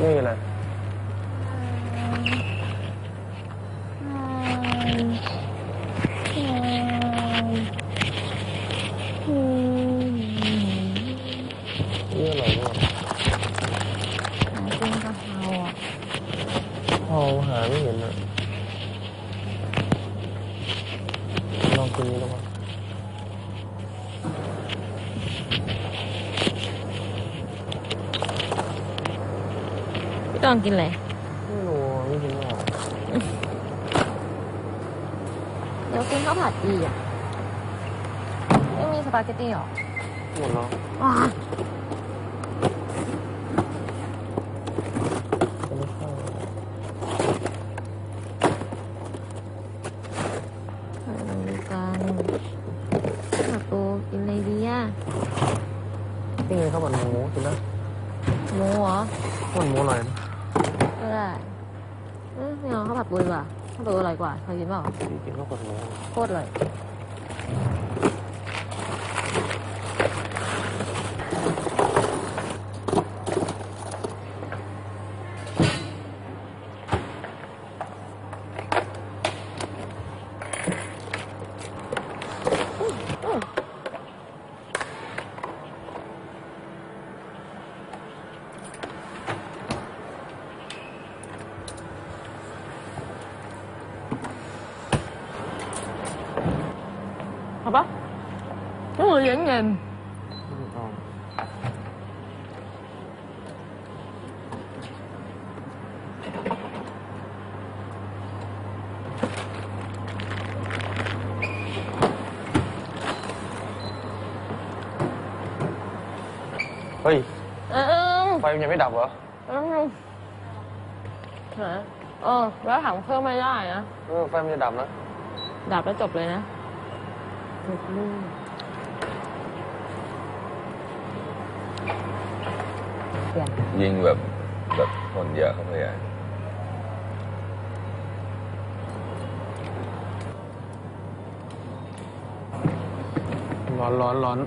นี่อะไรนี่อะไรเนี่ยหากินกะเพราอะพอหาไม่เห็นอะลองกินนี้แล้วมั้ง พี่ต้องกินอะไร ไม่รู้อะไม่กินหรอกเดี๋ยวกินข้าวผัดดีอะ ไม่มีสปาเกตตี้หรอหมดแล้วอ๋อจะไม่เข้าอะไรกันผักตูกินอะไรดีอะนี่ไงข้าวผัดหมูกินได้หมูเหรอข้าวผัดหมูอร่อยนะ ไม่ได้เอ้ยไม่เอาข้าวผัดปูดีกว่าข้าวผัดปูอร่อยกว่าเคยกินเปล่าพี่กินข้าวผัดหมูโคตรเลย 好吧，因为人人 เอา เฮ้ย เออ ไฟมันยังไม่ดับเหรอ เออไหนเออแล้วถังเพิ่มไม่ได้นะ เออ ไฟมันจะดับนะ ดับแล้วจบเลยนะ ถูกลูกเปลี่ยนยิงแบบแบบคนเยอะเข้าไปอะร้อนร้อนร้อน